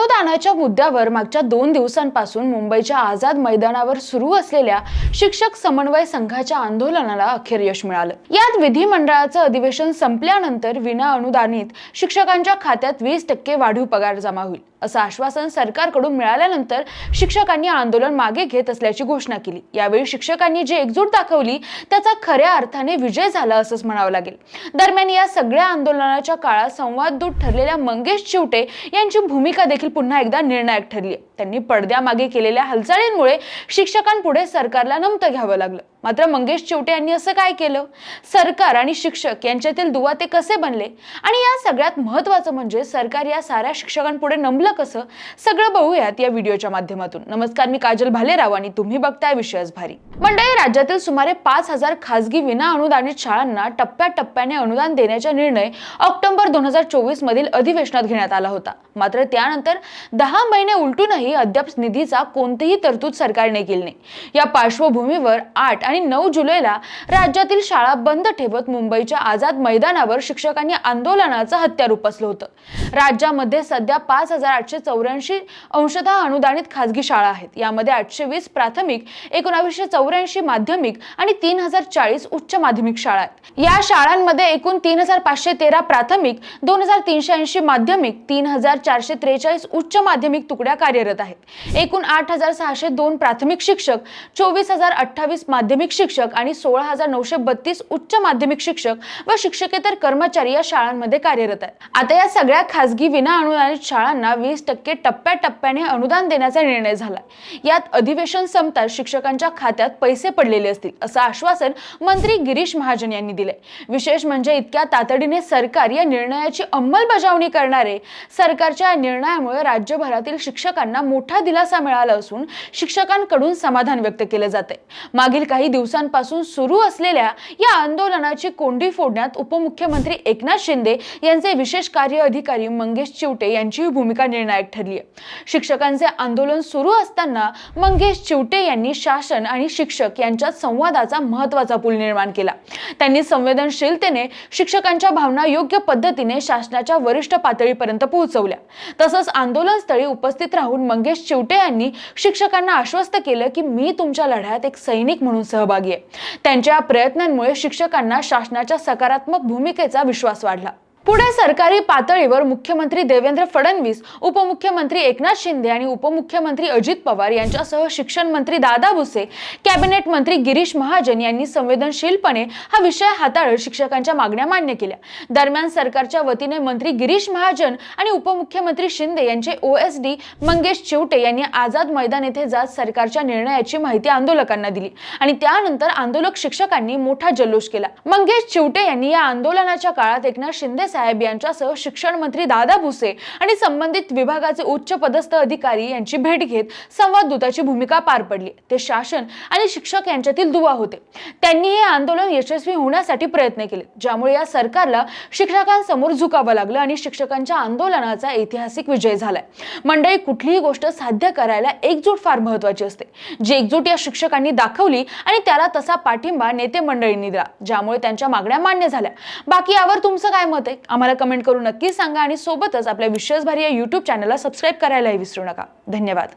अनुदानाच्या मुद्द्यावर मागच्या दोन दिवसांपासून मुंबईच्या आझाद मैदानावर सुरू असलेल्या शिक्षक समन्वय संघाच्या आंदोलनाला अखेर यश मिळालं. यात विधिमंडळाचं अधिवेशन संपल्यानंतर विना अनुदानित शिक्षकांच्या खात्यात वीस टक्के वाढीव पगार जमा होईल. असं आश्वासन सरकारकडून मिळाल्यानंतर शिक्षकांनी आंदोलन मागे घेत असल्याची घोषणा केली. यावेळी शिक्षकांनी जी एकजूट दाखवली त्याचा खऱ्या अर्थाने विजय झाला असंच म्हणावं लागेल. दरम्यान या सगळ्या आंदोलनाच्या काळात संवाददूत ठरलेल्या मंगेश चिवटे यांची भूमिका देखील पुन्हा एकदा निर्णायक ठरली त्यांनी पडद्यामागे केलेल्या हालचालींमुळे शिक्षकांपुढे सरकारला नमतं घ्यावं लागलं. मात्र मंगेश चिवटे यांनी असं काय केलं? सरकार आणि शिक्षक यांच्यातील दुवा ते कसे बनले? आणि या सगळ्यात महत्वाचं म्हणजे सरकार या साऱ्या शिक्षकांपुढे नमलं कसं? सगळं बघूयात या व्हिडिओच्या माध्यमातून. नमस्कार मी काजल भालेराव आणि तुम्ही बघताय विषयच भारी. मंडळी राज्यातील सुमारे पाच हजार खासगी विना अनुदानित शाळांना टप्प्याटप्प्याने अनुदान देण्याचा निर्णय ऑक्टोबर दोन हजार चोवीस मधील अधिवेशनात घेण्यात आला होता. मात्र त्यानंतर दहा महिने उलटूनही अद्याप निधीचा कोणतीही तरतूद सरकारने केली नाही. या पार्श्वभूमीवर आठ आणि नऊ जुलैला राज्यातील शाळा बंद ठेवत मुंबईच्या आझाद मैदानावर शिक्षकांनी आंदोलनाचं हत्यार उपसलं होतं. राज्यामध्ये सध्या पाच हजार आठशे चौऱ्याऐंशी अंशतः अनुदानित खासगी शाळा आहेत. यामध्ये आठशे वीस प्राथमिक एकोणावीसशे चौऱ्याऐंशी माध्यमिक आणि तीन हजार चाळीस उच्च माध्यमिक शाळा आहेत. या शाळांमध्ये एकूण तीन हजार पाचशे तेरा प्राथमिक दोन हजार तीनशे ऐंशी माध्यमिक तीन हजार चारशे त्रेचाळीस उच्च माध्यमिक तुकड्या कार्यरत आहेत. एकूण आठ हजार सहाशे दोन प्राथमिक शिक्षक चोवीस हजार अठ्ठावीस माध्यमिक शिक्षक आणि सोळा हजार नऊशे बत्तीस उच्च माध्यमिक शिक्षक व शिक्षकेतर कर्मचारी या शाळांमध्ये कार्यरत आहेत. आता या सगळ्या खासगी विना अनुदानित शाळांना वीस टक्के टप्प्याटप्प्याने अनुदान देण्याचा निर्णय झाला यात अधिवेशन संपताच शिक्षकांच्या खात्यात पैसे पडलेले असतील असं आश्वासन मंत्री गिरीश महाजन यांनी दिले विशेष म्हणजे इतक्या तातडीने सरकार या निर्णयाची अंमलबजावणी करणारे सरकारच्या या निर्णयामुळे राज्यभरातील शिक्षकांना मोठा दिलासा मिळाला असून शिक्षकांकडून समाधान व्यक्त केले जाते मागील काही दिवसांपासून सुरू असलेल्या या आंदोलनाची कोंडी फोडण्यात उपमुख्यमंत्री एकनाथ शिंदे यांचे विशेष कार्य अधिकारी मंगेश चिवटे यांची भूमिका निर्णायक ठरली आहे. शिक्षकांचे आंदोलन सुरू असताना मंगेश चिवटे यांनी शासन आणि शिक्षक यांच्यात संवादाचा महत्त्वाचा पूल निर्माण केला. त्यांनी संवेदनशीलतेने शिक्षकांच्या भावना योग्य पद्धतीने शासनाच्या वरिष्ठ पातळीपर्यंत पोहोचवल्या. तसंच आंदोलनस्थळी उपस्थित राहून मंगेश चिवटे यांनी शिक्षकांना आश्वस्त केलं की मी तुमच्या लढ्यात एक सैनिक म्हणून सहभागी आहे. त्यांच्या प्रयत्नांमुळे शिक्षकांना शासनाच्या सकारात्मक भूमिकेचा विश्वास वाढला. पुढे सरकारी पातळीवर मुख्यमंत्री देवेंद्र फडणवीस उपमुख्यमंत्री एकनाथ शिंदे आणि उपमुख्यमंत्री अजित पवार यांच्यासह शिक्षण मंत्री दादा भुसे कॅबिनेट मंत्री गिरीश महाजन यांनी संवेदनशीलपणे हा विषय हाताळत शिक्षकांच्या मागण्या मान्य केल्या. दरम्यान सरकारच्या वतीने मंत्री गिरीश महाजन आणि उपमुख्यमंत्री शिंदे यांचे ओएसडी मंगेश चिवटे यांनी आझाद मैदान येथे जात सरकारच्या निर्णयाची माहिती आंदोलकांना दिली आणि त्यानंतर आंदोलक शिक्षकांनी मोठा जल्लोष केला. मंगेश चिवटे यांनी या आंदोलनाच्या काळात एकनाथ शिंदे साहेब यांच्यासह शिक्षण मंत्री दादा भुसे आणि संबंधित विभागाचे उच्च पदस्थ अधिकारी यांची भेट घेत संवाद दूताची भूमिका पार पडली. ते शासन आणि शिक्षक यांच्यातील दुवा होते. त्यांनी हे आंदोलन यशस्वी होण्यासाठी प्रयत्न केले ज्यामुळे या सरकारला शिक्षकांसमोर झुकावं लागलं आणि शिक्षकांच्या आंदोलनाचा ऐतिहासिक विजय झालाय. मंडळी कुठलीही गोष्ट साध्य करायला एकजूट फार महत्वाची असते. जी एकजूट या शिक्षकांनी दाखवली आणि त्याला तसा पाठिंबा नेते मंडळींनी दिला ज्यामुळे त्यांच्या मागण्या मान्य झाल्या. बाकी यावर तुमचं काय मत आहे? आम्हाला कमेंट करून नक्की सांगा आणि सोबतच आपल्या विश्वासभारी या यूट्यूब चॅनलला सबस्क्राईब करायलाही विसरू नका. धन्यवाद.